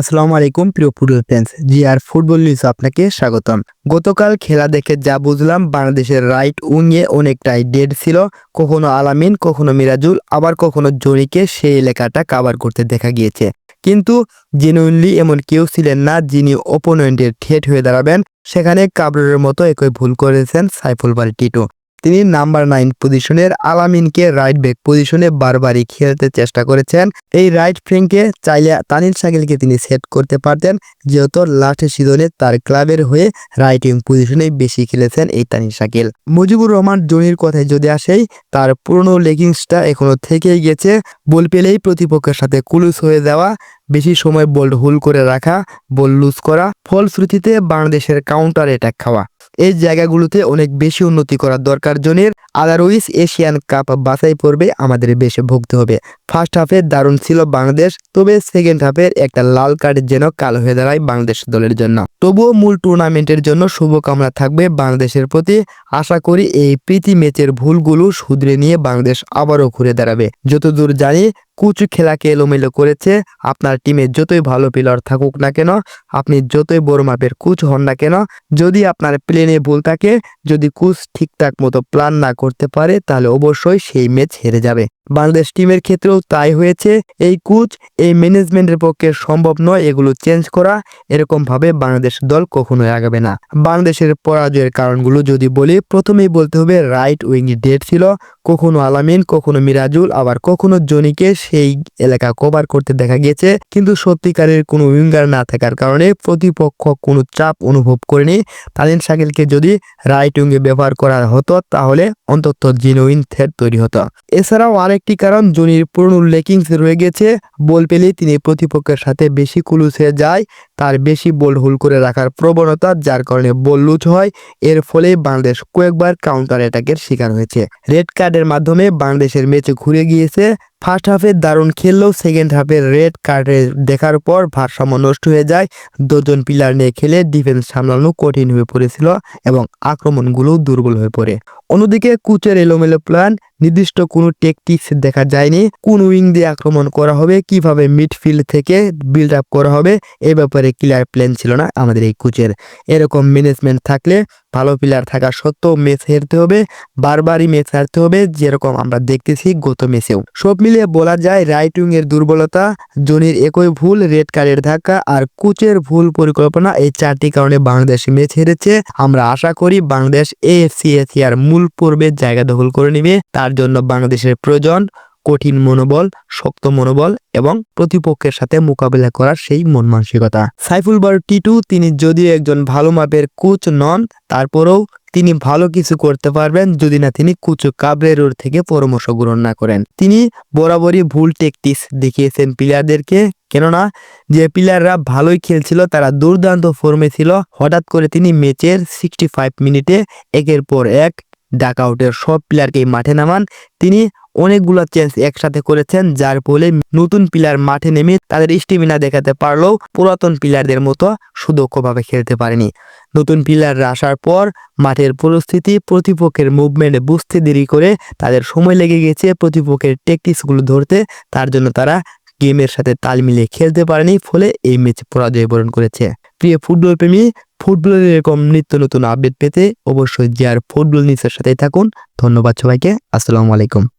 আসসালামু আলাইকুম, প্রিয় football fans G R football news আপনাকে স্বাগতম। গতকাল খেলা দেখে যা বুঝলাম, বাংলাদেশের রাইট উইংয়ে অনেকটাই ডেড ছিল। কখনো আলামিন, কখনো মিরাজুল, আবার কখনো জরিকে সেই এলাকাটা কাভার করতে দেখা গিয়েছে। কিন্তু জেনুইনলি এমন কেউ ছিলেন না যিনি ওপোনেন্টের ঠেট হয়ে দাঁড়াবেন। সেখানে কাবরের মতো একই ভুল করেছেন সাইফুল বাড়ি টিটু। তিনি নাম্বার নাইন পজিশনের আলামিনকে রাইট ব্যাক পজিশনে বারবারই খেলতে চেষ্টা করেছেন। এই রাইট ফ্রিংকে চাইলে তানিল সাকিলকে তিনি সেট করতে পারতেন, যেহেতু লাস্ট সিজনে তার ক্লাবের হয়ে রাইট উইং পজিশনে বেশি খেলেছেন এই তানিল সাকিল মুজিবুর রহমান জনির কথায় যদি আসেই, তার পুরনো লেগিংসটা এখনও থেকেই গেছে। বল পেলেই প্রতিপক্ষের সাথে কুলুস হয়ে যাওয়া, বেশি সময় বল হুল করে রাখা বল লুজ করা, ফলশ্রুতিতে বাংলাদেশের কাউন্টার অ্যাটাক খাওয়া। এই জায়গাগুলোতে অনেক বেশি উন্নতি করার দরকার। জনের আদারওয়াইজ এশিয়ান কাপ বাছাই পর্বে আমাদের বেশি ভুগতে হবে। ফার্স্ট হাফে দারুণ ছিল বাংলাদেশ, তবে সেকেন্ড হাফের একটা লাল কার্ড যেন কালো হয়ে দাঁড়ায় বাংলাদেশ দলের জন্য। তবুও মূল টুর্নামেন্টের জন্য শুভকামনা থাকবে বাংলাদেশের প্রতি। আশা করি এই প্রীতি ম্যাচের ভুলগুলো শুধরে নিয়ে বাংলাদেশ আবারও ঘুরে দাঁড়াবে। যতদূর জানি, কুচ খেলাকে এলোমেলো করেছে। আপনার টিমে যতই ভালো প্লেয়ার থাকুক না কেন, আপনি যতই বড় মাপের কুচ হন না কেন, যদি আপনার প্লেনে ভুল থাকে, যদি কুচ ঠিকঠাক মতো প্ল্যান না করতে পারে তাহলে অবশ্যই সেই ম্যাচ হেরে যাবে। বাংলাদেশ টিমের ক্ষেত্রেও তাই হয়েছে। এই কোচ, এই ম্যানেজমেন্টের পক্ষে সম্ভব নয় এগুলো চেঞ্জ করা। এরকম ভাবে বাংলাদেশ দল কখনোই আগাবে না। বাংলাদেশের পরাজয়ের কারণগুলো যদি বলি, প্রথমেই বলতে হবে রাইট উইং ডেট ছিল। কখনো আলামিন, কখনো মিরাজুল, আবার কখনো জনিকে সেই এলাকা কভার করতে দেখা গিয়েছে। কিন্তু সত্যিকারের কোনো উইঙ্গার না থাকার কারণে প্রতিপক্ষ কোনো চাপ অনুভব করেনি। তালিন শাকিলকে যদি রাইট উইঙ্গে ব্যবহার করা হতো, তাহলে অন্তত জিনুইন থ্রেড তৈরি হতো। এছাড়াও আরেকটি কারণ জনির পুরনো লেকিংস রয়ে গেছে। বল পেলেই তিনি প্রতিপক্ষের সাথে বেশি কুলুসে যায়। তার বেশি বল হুল করে রাখার প্রবণতা, যার কারণে বল লুজ হয়। এর ফলে বাংলাদেশ কয়েকবার কাউন্টার অ্যাটাকের শিকার হয়েছে। রেড কার্ডের মাধ্যমে বাংলাদেশের ম্যাচে ঘুরে গিয়েছে। ফার্স্ট হাফে দারুণ খেললেও সেকেন্ড হাফে রেড কার্ডে দেখার পর ভারসাম্য নষ্ট হয়ে যায়। দুজন পিলার নিয়ে খেলে ডিফেন্স সামলানো কঠিন হয়ে পড়েছিল এবং আক্রমণগুলো দুর্বল হয়ে পড়ে। অন্যদিকে কুচের এলোমেলো প্ল্যান নির্দিষ্ট কোনো টেকটিক্স দেখা যায়নি। কোন উইং দিয়ে আক্রমণ করা হবে, কীভাবে মিডফিল্ড থেকে বিল্ড আপ করা হবে, এ ব্যাপারে ক্লিয়ার প্ল্যান ছিল না, আমাদের এই কোচের এরকম ম্যানেজমেন্ট থাকলে ভালো প্লেয়ার থাকা সত্ত্বেও ম্যাচ হেরতে হবে, বারবারই ম্যাচ হারতে হবে, যেরকম আমরা দেখতেছি গত ম্যাচেও সব মিলিয়ে বলা যায় রাইট এর দুর্বলতা জনির একই ভুল রেড কার্ডের ধাক্কা আর কোচের ভুল পরিকল্পনা এই চারটি কারণে বাংলাদেশ ম্যাচ হেরেছে। আমরা আশা করি বাংলাদেশ এএফসি এশিয়ার মূল পর্বে জায়গা দখল করে নেবে, তার জন্য বাংলাদেশের প্রয়োজন কঠিন মনোবল, শক্ত মনোবল এবং প্রতিপক্ষের সাথে মোকাবিলা করার সেই মন মানসিকতা। সাইফুল বার টিটু, তিনি যদিও একজন ভালো মাপের কোচ নন, তারপরেও তিনি ভালো কিছু করতে পারবেন যদি না তিনি কুচু কাবরেরোর থেকে পরামর্শ গ্রহণ না করেন। তিনি বরাবরই ভুল টেকটিস দেখিয়েছেন প্লেয়ারদেরকে কেননা যে প্লেয়াররা ভালোই খেলছিল, তারা দুর্দান্ত ফর্মে ছিল। হঠাৎ করে তিনি ম্যাচের সিক্সটি ফাইভ মিনিটে একের পর এক ডাক আউটের সব প্লেয়ারকে মাঠে নামান। তিনি অনেকগুলো চেঞ্জ একসাথে করেছেন, যার ফলে নতুন প্লেয়ার মাঠে নেমে তাদের স্টেমিনা দেখাতে পারলেও পুরাতন প্লেয়ারদের মতো সুদক্ষভাবে খেলতে পারেনি। নতুন প্লেয়াররা আসার পর মাঠের পরিস্থিতি প্রতিপক্ষের মুভমেন্টে বুঝতে দেরি করে তাদের সময় লেগে গেছে প্রতিপক্ষের টেকটিক্সগুলো ধরতে। তার জন্য তারা গেমের সাথে তাল মিলিয়ে খেলতে পারেনি, ফলে এই ম্যাচ পরাজয় বরণ করেছে। প্রিয় ফুটবল প্রেমী ফুটবলের এরকম নিত্য নতুন আপডেট পেতে অবশ্যই জিয়ার ফুটবল নিউজের সাথেই থাকুন। ধন্যবাদ সবাইকে। আসসালামু আলাইকুম।